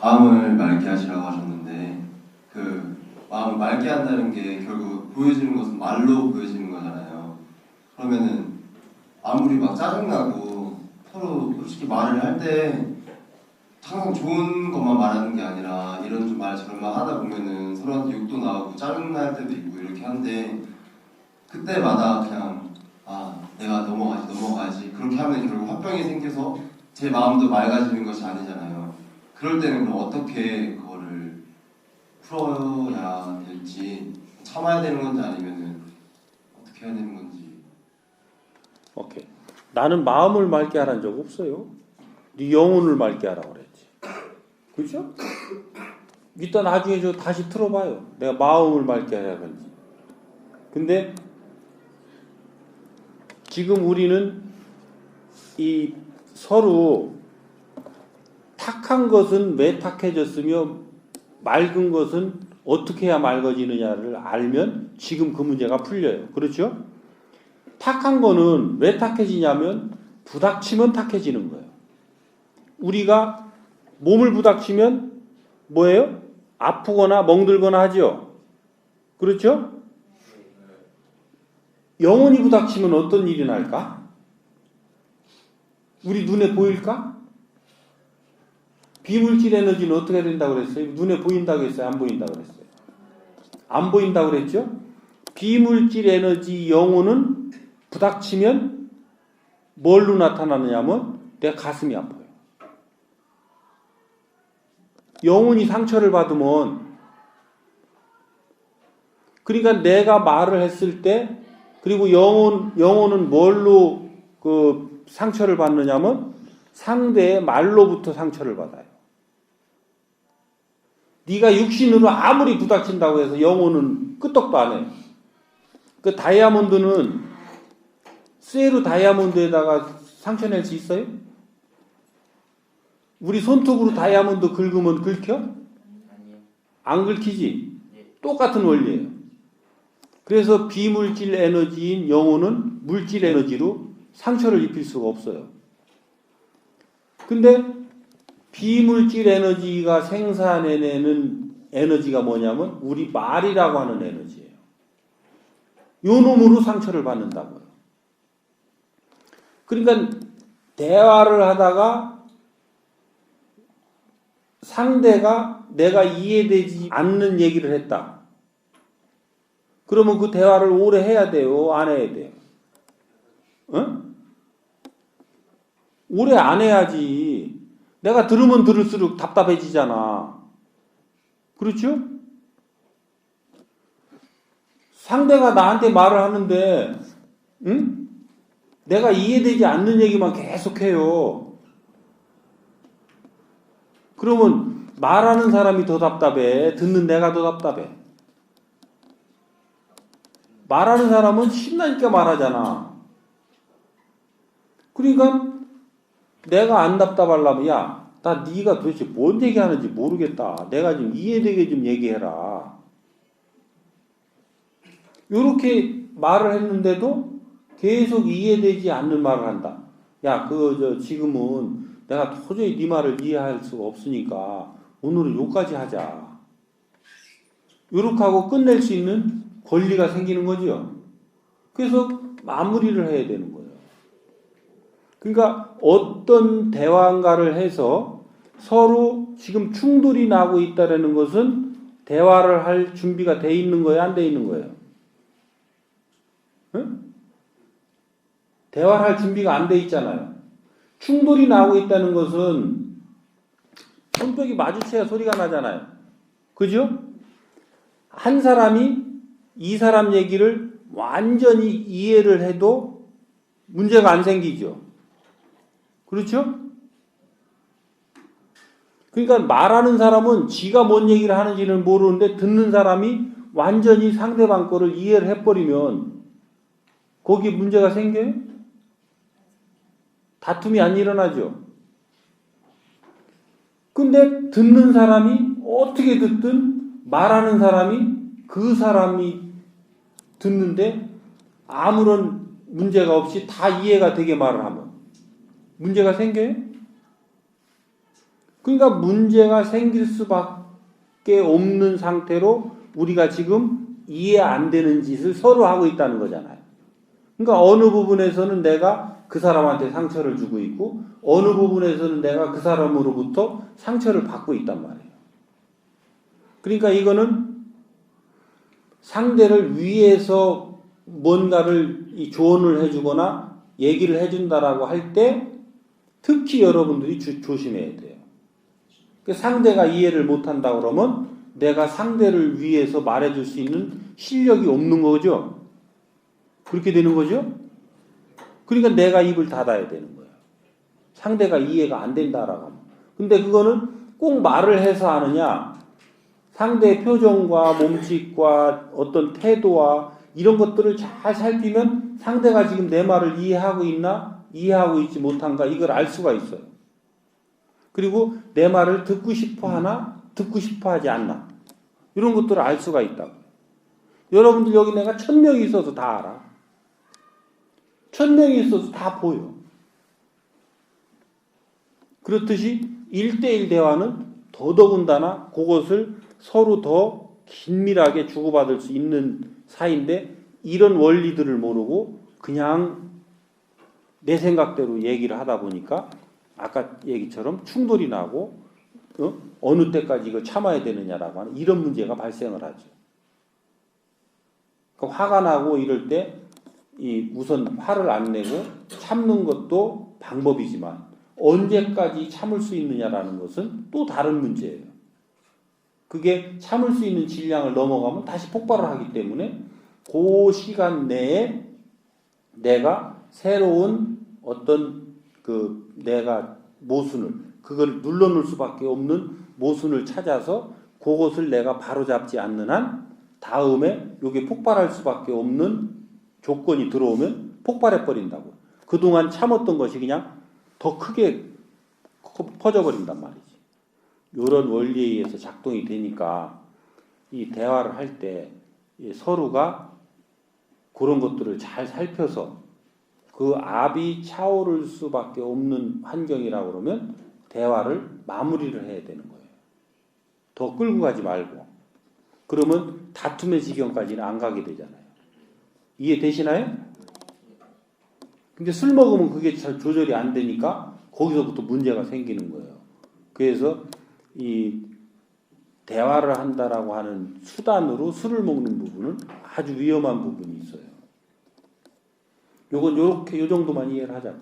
마음을 맑게 하시라고 하셨는데 그 마음을 맑게 한다는 게 결국 보여지는 것은 말로 보여지는 거잖아요. 그러면은 아무리 막 짜증나고 서로 솔직히 말을 할 때 항상 좋은 것만 말하는 게 아니라 이런 좀 말 저런 말 하다 보면은 서로한테 욕도 나오고 짜증날 때도 있고 이렇게 한데 그때마다 그냥 아 내가 넘어가지 넘어가지 그렇게 하면 결국 화병이 생겨서 제 마음도 맑아지는 것이 아니잖아요. 그럴 때는 그럼 어떻게 그거를 풀어야 될지 참아야 되는 건지 아니면은 어떻게 해야 되는 건지 오케이. 나는 마음을 맑게 하라는 적 없어요. 네 영혼을 맑게 하라고 그랬지. 그죠? 이따 나중에 저 다시 틀어봐요. 내가 마음을 맑게 해야 하는지. 근데 지금 우리는 이 서로 탁한 것은 왜 탁해졌으며 맑은 것은 어떻게 해야 맑아지느냐를 알면 지금 그 문제가 풀려요. 그렇죠? 탁한 거는 왜 탁해지냐면 부닥치면 탁해지는 거예요. 우리가 몸을 부닥치면 뭐예요? 아프거나 멍들거나 하죠. 그렇죠? 영혼이 부닥치면 어떤 일이 날까? 우리 눈에 보일까? 비물질 에너지는 어떻게 된다고 그랬어요? 눈에 보인다고 했어요? 안 보인다고 그랬어요? 안 보인다고 그랬죠? 비물질 에너지 영혼은 부닥치면 뭘로 나타나느냐면 내 가슴이 아파요. 영혼이 상처를 받으면 그러니까 내가 말을 했을 때 그리고 영혼 영혼은 뭘로 그 상처를 받느냐면 상대의 말로부터 상처를 받아요. 네가 육신으로 아무리 부닥친다고 해서 영혼은 끄떡도 안 해. 그 다이아몬드는 쇠로 다이아몬드에다가 상처 낼 수 있어요? 우리 손톱으로 다이아몬드 긁으면 긁혀? 안 긁히지? 예. 똑같은 원리예요. 그래서 비물질 에너지인 영혼은 물질 에너지로 상처를 입힐 수가 없어요. 근데 비물질 에너지가 생산해내는 에너지가 뭐냐면 우리 말이라고 하는 에너지예요. 요 놈으로 상처를 받는다고요. 그러니까 대화를 하다가 상대가 내가 이해되지 않는 얘기를 했다. 그러면 그 대화를 오래 해야 돼요? 안 해야 돼요? 응? 오래 안 해야지. 내가 들으면 들을수록 답답해지잖아. 그렇죠? 상대가 나한테 말을 하는데, 응? 내가 이해되지 않는 얘기만 계속해요. 그러면 말하는 사람이 더 답답해. 듣는 내가 더 답답해. 말하는 사람은 신나니까 말하잖아. 그러니까 내가 안 답답하려면 야, 나 네가 도대체 뭔 얘기하는지 모르겠다. 내가 좀 이해되게 좀 얘기해라. 이렇게 말을 했는데도 계속 이해되지 않는 말을 한다. 야, 그 저 지금은 내가 도저히 네 말을 이해할 수가 없으니까 오늘은 요까지 하자. 요렇게 하고 끝낼 수 있는 권리가 생기는 거죠. 그래서 마무리를 해야 되는 거예요. 그러니까 어떤 대화인가를 해서 서로 지금 충돌이 나고 있다라는 것은 대화를 할 준비가 돼 있는 거예요, 안 돼 있는 거예요? 응? 대화를 할 준비가 안 돼 있잖아요. 충돌이 나고 있다는 것은 손뼉이 마주쳐야 소리가 나잖아요. 그죠? 한 사람이 이 사람 얘기를 완전히 이해를 해도 문제가 안 생기죠. 그렇죠? 그러니까 말하는 사람은 지가 뭔 얘기를 하는지는 모르는데 듣는 사람이 완전히 상대방 거를 이해를 해버리면 거기 문제가 생겨요? 다툼이 안 일어나죠. 근데 듣는 사람이 어떻게 듣든 말하는 사람이 그 사람이 듣는데 아무런 문제가 없이 다 이해가 되게 말을 하면 문제가 생겨요? 그러니까 문제가 생길 수밖에 없는 상태로 우리가 지금 이해 안 되는 짓을 서로 하고 있다는 거잖아요. 그러니까 어느 부분에서는 내가 그 사람한테 상처를 주고 있고 어느 부분에서는 내가 그 사람으로부터 상처를 받고 있단 말이에요. 그러니까 이거는 상대를 위해서 뭔가를 이 조언을 해주거나 얘기를 해준다라고 할 때 특히 여러분들이 주- 조심해야 돼요. 그 상대가 이해를 못한다 그러면 내가 상대를 위해서 말해줄 수 있는 실력이 없는 거죠. 그렇게 되는 거죠. 그러니까 내가 입을 닫아야 되는 거예요. 상대가 이해가 안 된다라고 하면. 근데 그거는 꼭 말을 해서 하느냐, 상대의 표정과 몸짓과 어떤 태도와 이런 것들을 잘 살피면 상대가 지금 내 말을 이해하고 있나, 이해하고 있지 못한가, 이걸 알 수가 있어요. 그리고 내 말을 듣고 싶어 하나, 듣고 싶어 하지 않나. 이런 것들을 알 수가 있다고. 여러분들 여기 내가 천 명이 있어서 다 알아. 천 명이 있어서 다 보여. 그렇듯이 일대일 대화는 더더군다나 그것을 서로 더 긴밀하게 주고받을 수 있는 사이인데 이런 원리들을 모르고 그냥 내 생각대로 얘기를 하다 보니까 아까 얘기처럼 충돌이 나고 어? 느 때까지 이거 참아야 되느냐라고 하는 이런 문제가 발생을 하죠. 그 화가 나고 이럴 때 이 우선 화를 안 내고 참는 것도 방법이지만 언제까지 참을 수 있느냐라는 것은 또 다른 문제예요. 그게 참을 수 있는 질량을 넘어가면 다시 폭발을 하기 때문에 그 시간 내에 내가 새로운 어떤 그 내가 모순을 그걸 눌러놓을 수밖에 없는 모순을 찾아서 그것을 내가 바로잡지 않는 한 다음에 이게 폭발할 수밖에 없는 조건이 들어오면 폭발해 버린다고. 그동안 참았던 것이 그냥 더 크게 커- 퍼져 버린단 말이지. 이런 원리에 의해서 작동이 되니까 이 대화를 할 때 서로가 그런 것들을 잘 살펴서 그 압이 차오를 수밖에 없는 환경이라고 그러면 대화를 마무리를 해야 되는 거예요. 더 끌고 가지 말고. 그러면 다툼의 지경까지는 안 가게 되잖아요. 이해되시나요? 근데 술 먹으면 그게 잘 조절이 안 되니까 거기서부터 문제가 생기는 거예요. 그래서 이 대화를 한다라고 하는 수단으로 술을 먹는 부분은 아주 위험한 부분이 있어요. 요건 요렇게 요 정도만 이해를 하자.